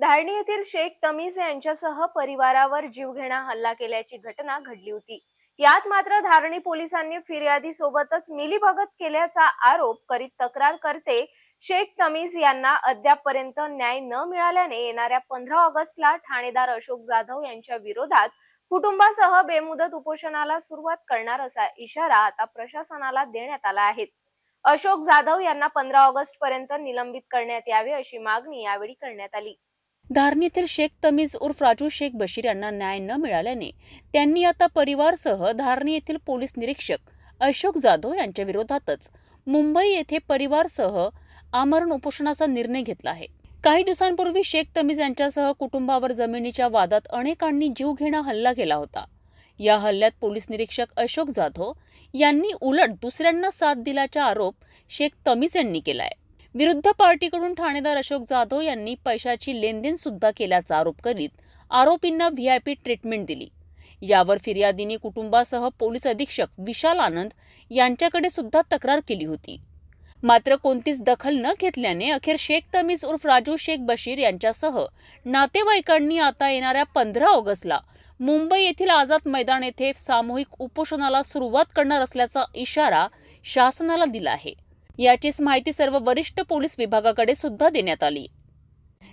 धारणी येथील शेख तमीज यांच्यासह परिवारावर जीवघेणा हल्ला केल्याची घटना घडली होती. यात मात्र धारणी पोलिसांनी फिर्यादी सोबतच मिलीभगत केल्याचा आरोप करीत तक्रार करते शेख तमीज यांना अद्यापपर्यंत न्याय न मिळाल्याने येणाऱ्या पंधरा ऑगस्टला ठाणेदार अशोक जाधव यांच्या विरोधात कुटुंबासह बेमुदत उपोषणाला सुरुवात करणार असा इशारा आता प्रशासनाला देण्यात आला आहे. अशोक जाधव यांना पंधरा ऑगस्ट पर्यंत निलंबित करण्यात यावे अशी मागणी यावेळी करण्यात आली. धारणीतील शेख तमीज उर्फ राजू शेख बशीर यांना न्याय न मिळाल्याने त्यांनी आता परिवारसह धारणी येथील पोलीस निरीक्षक अशोक जाधव यांच्या विरोधातच मुंबई येथे परिवारसह आमरण उपोषणाचा निर्णय घेतला आहे. काही दिवसांपूर्वी शेख तमीज यांच्यासह कुटुंबावर जमिनीच्या वादात अनेकांनी जीवघेणा हल्ला केला होता. या हल्ल्यात पोलीस निरीक्षक अशोक जाधव यांनी उलट दुसऱ्यांना साथ दिल्याचा आरोप शेख तमीज यांनी केलाय. विरुद्ध पार्टीकडून ठाणेदार अशोक जाधव यांनी पैशाची लेनदेन सुद्धा केल्याचा आरोप करीत आरोपींना व्हीआयपी ट्रीटमेंट दिली. यावर फिर्यादीने कुटुंबासह पोलीस अधीक्षक विशाल आनंद यांच्याकडे सुद्धा तक्रार केली होती. मात्र कोणतीच दखल न घेतल्याने अखेर शेख तमीज उर्फ राजू शेख बशीर यांच्यासह नातेवाईकांनी आता येणाऱ्या पंधरा ऑगस्टला मुंबई येथील आझाद मैदान येथे सामूहिक उपोषणाला सुरुवात करणार असल्याचा इशारा शासनाला दिला आहे. याचीच माहिती सर्व वरिष्ठ पोलीस विभागाकडे सुद्धा देण्यात आली.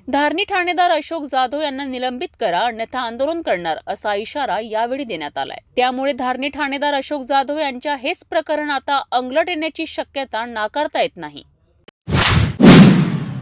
धारणी ठाणेदार अशोक जाधव यांना निलंबित करा अन्यथा आंदोलन करणार असा इशारा यावेळी देण्यात आलाय. त्यामुळे धारणी ठाणेदार अशोक जाधव यांच्या हेच प्रकरण आता अंगलट येण्याची शक्यता नाकारता येत नाही.